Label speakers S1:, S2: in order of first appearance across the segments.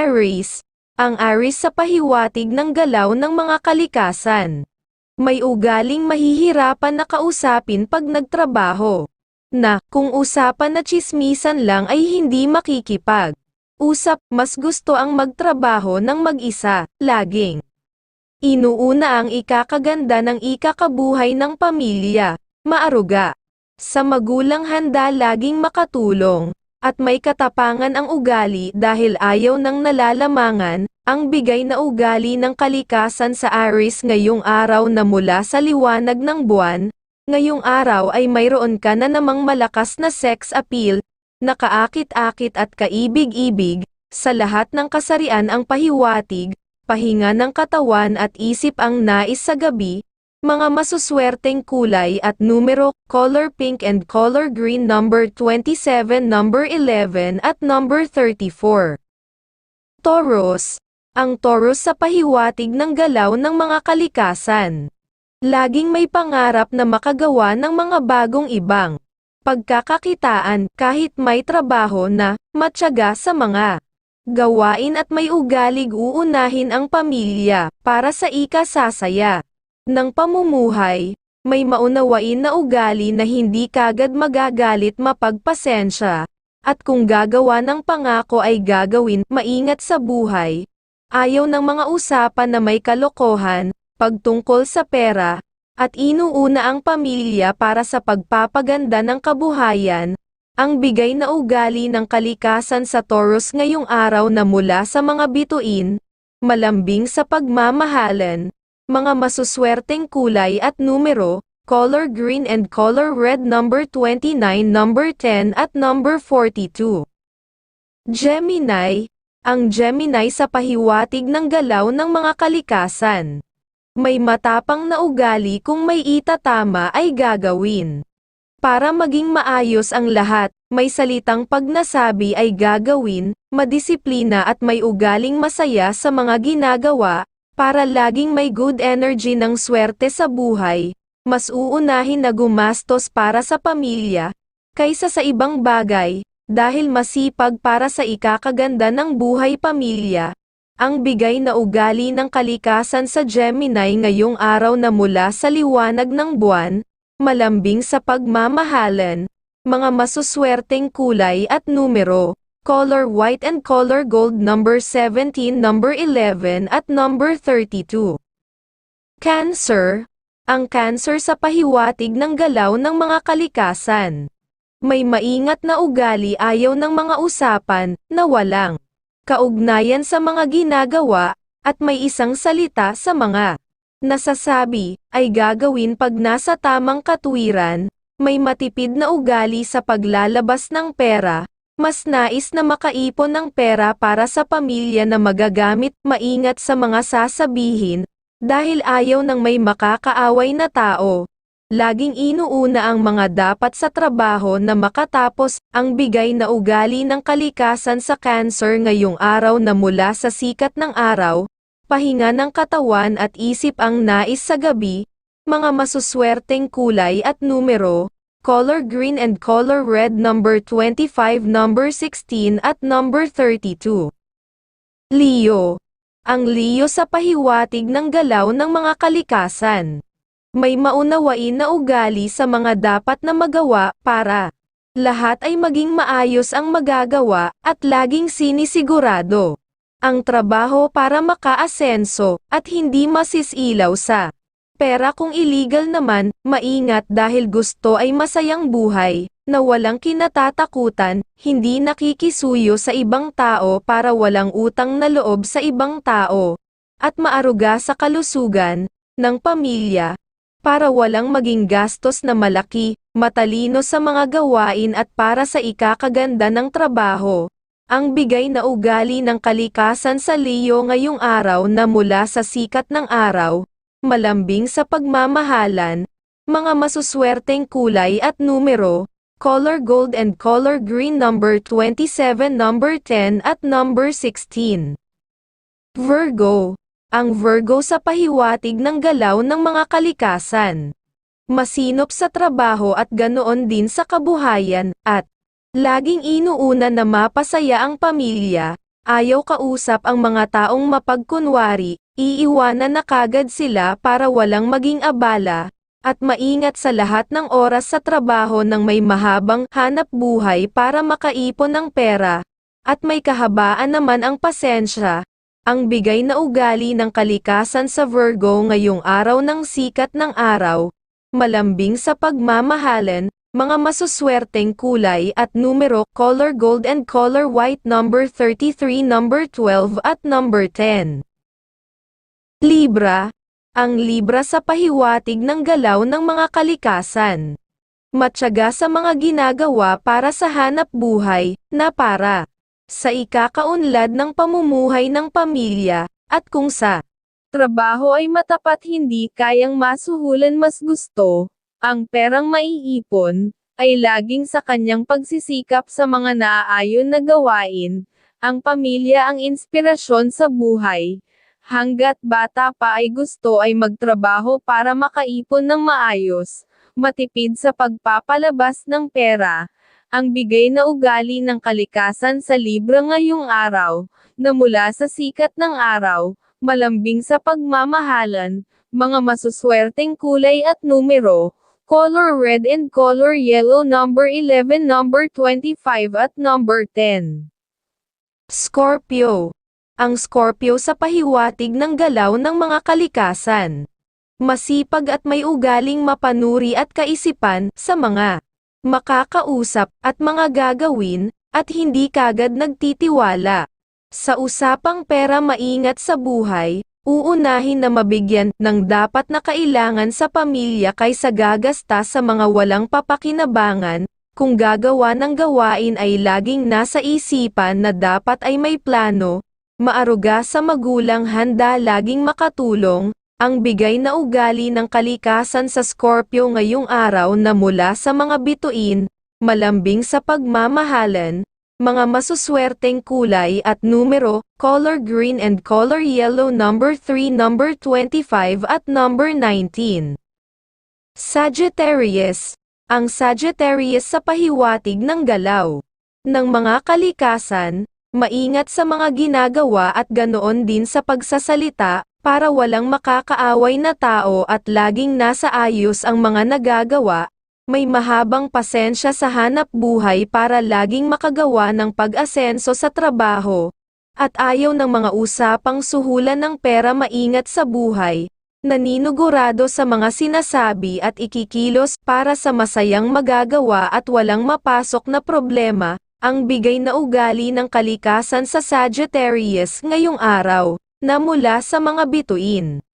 S1: Aries, ang Aries sa pahiwatig ng galaw ng mga kalikasan. May ugaling mahihirapan na kausapin pag nagtrabaho. Na, kung usapan na chismisan lang ay hindi makikipag. Usap, mas gusto ang magtrabaho ng mag-isa, laging. Inuuna ang ikakaganda ng ikakabuhay ng pamilya, maaruga. Sa magulang handa laging makatulong, at may katapangan ang ugali dahil ayaw ng nalalamangan, ang bigay na ugali ng kalikasan sa Aries ngayong araw na mula sa liwanag ng buwan, ngayong araw ay mayroon ka na namang malakas na sex appeal, nakaakit-akit at kaibig-ibig, sa lahat ng kasarian ang pahiwatig, pahinga ng katawan at isip ang nais sa gabi, mga masuswerteng kulay at numero, color pink and color green number 27, number 11 at number 34. Taurus. Ang Taurus sa pahiwatig ng galaw ng mga kalikasan. Laging may pangarap na makagawa ng mga bagong ibang pagkakakitaan kahit may trabaho na matyaga sa mga gawain at may ugalig uunahin ang pamilya para sa ikasasaya ng pamumuhay, may maunawain na ugali na hindi kagad magagalit mapagpasensya, at kung gagawa ng pangako ay gagawin, maingat sa buhay. Ayaw ng mga usapan na may kalokohan, pagtungkol sa pera, at inuuna ang pamilya para sa pagpapaganda ng kabuhayan, ang bigay na ugali ng kalikasan sa Taurus ngayong araw na mula sa mga bituin, malambing sa pagmamahalan, mga masuswerteng kulay at numero, color green and color red number 29, number 10 at number 42. Gemini, ang Gemini sa pahiwatig ng galaw ng mga kalikasan. May matapang na ugali kung may itatama ay gagawin. Para maging maayos ang lahat, may salitang pag nasabi ay gagawin, madisiplina at may ugaling masaya sa mga ginagawa, para laging may good energy ng swerte sa buhay, mas uunahin na gumastos para sa pamilya, kaysa sa ibang bagay, dahil masipag para sa ikakaganda ng buhay pamilya. Ang bigay na ugali ng kalikasan sa Gemini ngayong araw na mula sa liwanag ng buwan, malambing sa pagmamahalan, mga masuswerteng kulay at numero, color white and color gold number 17, number 11 at number 32. Cancer. Ang cancer sa pahiwatig ng galaw ng mga kalikasan. May maingat na ugali ayaw ng mga usapan na walang kaugnayan sa mga ginagawa, at may isang salita sa mga nasasabi, ay gagawin pag nasa tamang katwiran, may matipid na ugali sa paglalabas ng pera, mas nais na makaipon ng pera para sa pamilya na magagamit, maingat sa mga sasabihin, dahil ayaw ng may makakaaway na tao. Laging inuuna ang mga dapat sa trabaho na makatapos, ang bigay na ugali ng kalikasan sa cancer ngayong araw na mula sa sikat ng araw, pahinga ng katawan at isip ang nais sa gabi, mga masuswerteng kulay at numero, color green and color red number 25 number 16 at number 32. Leo. Ang Leo sa pahiwatig ng galaw ng mga kalikasan. May maunawain na ugali sa mga dapat na magawa para lahat ay maging maayos ang magagawa at laging sinisigurado ang trabaho para makaasenso at hindi masisilaw sa pera kung illegal naman, maingat dahil gusto ay masayang buhay, na walang kinatatakutan, hindi nakikisuyo sa ibang tao para walang utang na loob sa ibang tao, at maaruga sa kalusugan, ng pamilya, para walang maging gastos na malaki, matalino sa mga gawain at para sa ikakaganda ng trabaho. Ang bigay na ugali ng kalikasan sa Leo ngayong araw na mula sa sikat ng araw, malambing sa pagmamahalan, mga masuswerteng kulay at numero, color gold and color green number 27 number 10 at number 16. Virgo. Ang Virgo sa pahiwatig ng galaw ng mga kalikasan. Masinop sa trabaho at ganoon din sa kabuhayan, at laging inuuna na mapasaya ang pamilya, ayaw kausap ang mga taong mapagkunwari, iiwanan na kagad sila para walang maging abala, at maingat sa lahat ng oras sa trabaho ng may mahabang hanap buhay para makaipon ng pera, at may kahabaan naman ang pasensya, ang bigay na ugali ng kalikasan sa Virgo ngayong araw ng sikat ng araw, malambing sa pagmamahalan, mga masuswerteng kulay at numero, color gold and color white number 33, number 12 at number 10. Libra, ang Libra sa pahiwatig ng galaw ng mga kalikasan. Matyaga sa mga ginagawa para sa hanap buhay, na para sa ikakaunlad ng pamumuhay ng pamilya, at kung sa trabaho ay matapat hindi kayang masuhulan mas gusto, ang perang maiipon, ay laging sa kanyang pagsisikap sa mga naaayon na gawain, ang pamilya ang inspirasyon sa buhay, hanggat bata pa ay gusto ay magtrabaho para makaipon ng maayos, matipid sa pagpapalabas ng pera, ang bigay na ugali ng kalikasan sa Libra ngayong araw, na mula sa sikat ng araw, malambing sa pagmamahalan, mga masuswerteng kulay at numero, color red and color yellow number 11 number 25 at number 10. Scorpio. Ang Scorpio sa pahiwatig ng galaw ng mga kalikasan. Masipag at may ugaling mapanuri at kaisipan sa mga makakausap, at mga gagawin, at hindi kagad nagtitiwala. Sa usapang pera maingat sa buhay, uunahin na mabigyan ng dapat na kailangan sa pamilya kaysa gagasta sa mga walang papakinabangan, kung gagawa ng gawain ay laging nasa isipan na dapat ay may plano, maaruga sa magulang handa laging makatulong, ang bigay na ugali ng kalikasan sa Scorpio ngayong araw na mula sa mga bituin, malambing sa pagmamahalan, mga masuswerteng kulay at numero, color green and color yellow number 3 number 25 at number 19. Sagittarius, ang Sagittarius sa pahiwatig ng galaw ng mga kalikasan, maingat sa mga ginagawa at ganoon din sa pagsasalita, para walang makakaaway na tao at laging nasa ayos ang mga nagagawa, may mahabang pasensya sa hanap buhay para laging makagawa ng pag-asenso sa trabaho, at ayaw ng mga usapang suhulan ng pera maingat sa buhay, naninugurado sa mga sinasabi at ikikilos para sa masayang magagawa at walang mapasok na problema, ang bigay na ugali ng kalikasan sa Sagittarius ngayong araw na mula sa mga bituin.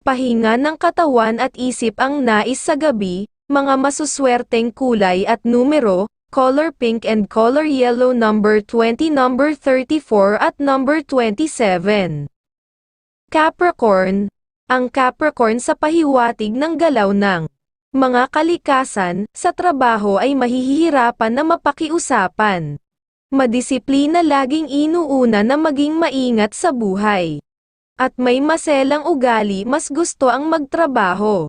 S1: Pahinga ng katawan at isip ang nais sa gabi, mga masuswerteng kulay at numero, color pink and color yellow number 20 number 34 at number 27. Capricorn, ang Capricorn sa pahiwatig ng galaw ng mga kalikasan, sa trabaho ay mahihirapan na mapakiusapan madisiplina laging inuuna na maging maingat sa buhay. At may maselang ugali mas gusto ang magtrabaho.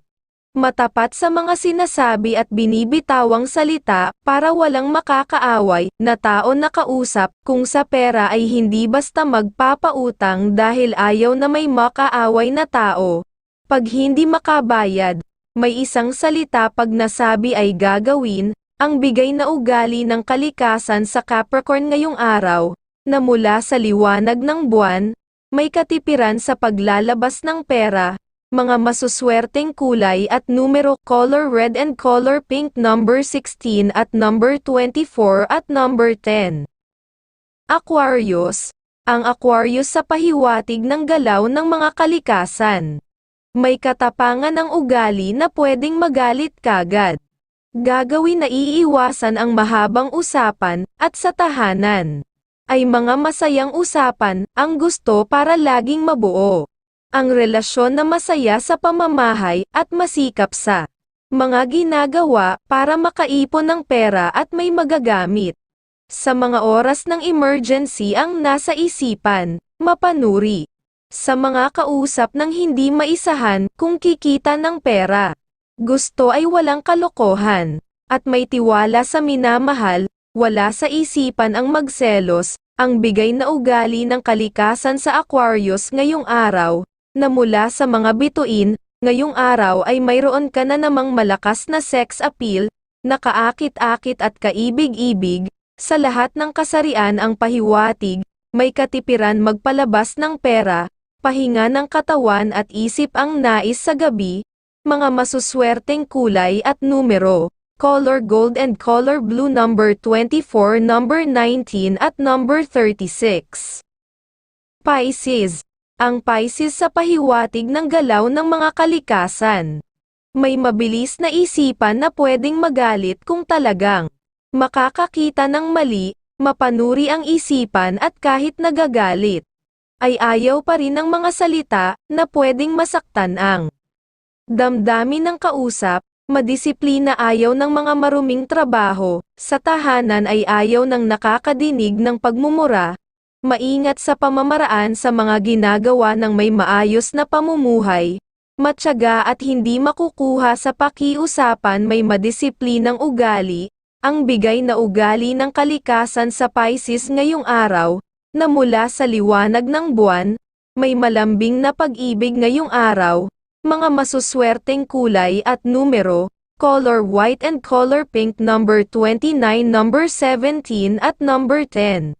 S1: Matapat sa mga sinasabi at binibitawang salita para walang makakaaway na tao na kausap kung sa pera ay hindi basta magpapautang dahil ayaw na may makaaway na tao. Pag hindi makabayad, may isang salita pag nasabi ay gagawin, ang bigay na ugali ng kalikasan sa Capricorn ngayong araw, na mula sa liwanag ng buwan, may katipiran sa paglalabas ng pera, mga masuswerteng kulay at numero color red and color pink number 16 at number 24 at number 10. Aquarius, ang Aquarius sa pahiwatig ng galaw ng mga kalikasan. May katapangan ng ugali na pwedeng magalit kagad. Gagawin na iiwasan ang mahabang usapan, at sa tahanan, ay mga masayang usapan, ang gusto para laging mabuo. Ang relasyon na masaya sa pamamahay, at masikap sa mga ginagawa, para makaipon ng pera at may magagamit. Sa mga oras ng emergency ang nasa isipan, mapanuri. Sa mga kausap ng hindi maisahan, kung kikita ng pera. Gusto ay walang kalokohan, at may tiwala sa minamahal, wala sa isipan ang magselos, ang bigay na ugali ng kalikasan sa Aquarius ngayong araw, na mula sa mga bituin, ngayong araw ay mayroon ka na namang malakas na sex appeal, na kaakit-akit at kaibig-ibig, sa lahat ng kasarian ang pahiwatig, may katipiran magpalabas ng pera, pahinga ng katawan at isip ang nais sa gabi, mga masuswerteng kulay at numero, color gold and color blue number 24, number 19 at number 36. Pisces. Ang Pisces sa pahiwatig ng galaw ng mga kalikasan. May mabilis na isipan na pwedeng magalit kung talagang makakakita ng mali, mapanuri ang isipan at kahit nagagalit, ay ayaw pa rin ng mga salita na pwedeng masaktan ang damdamin ng kausap, madisiplina ayaw ng mga maruming trabaho, sa tahanan ay ayaw ng nakakadinig ng pagmumura, maingat sa pamamaraan sa mga ginagawa ng may maayos na pamumuhay, matyaga at hindi makukuha sa pakiusapan may madisiplinang ugali, ang bigay na ugali ng kalikasan sa Pisces ngayong araw, na mula sa liwanag ng buwan, may malambing na pag-ibig ngayong araw, mga masuswerteng kulay at numero, color white and color pink number 29 number 17 at number 10.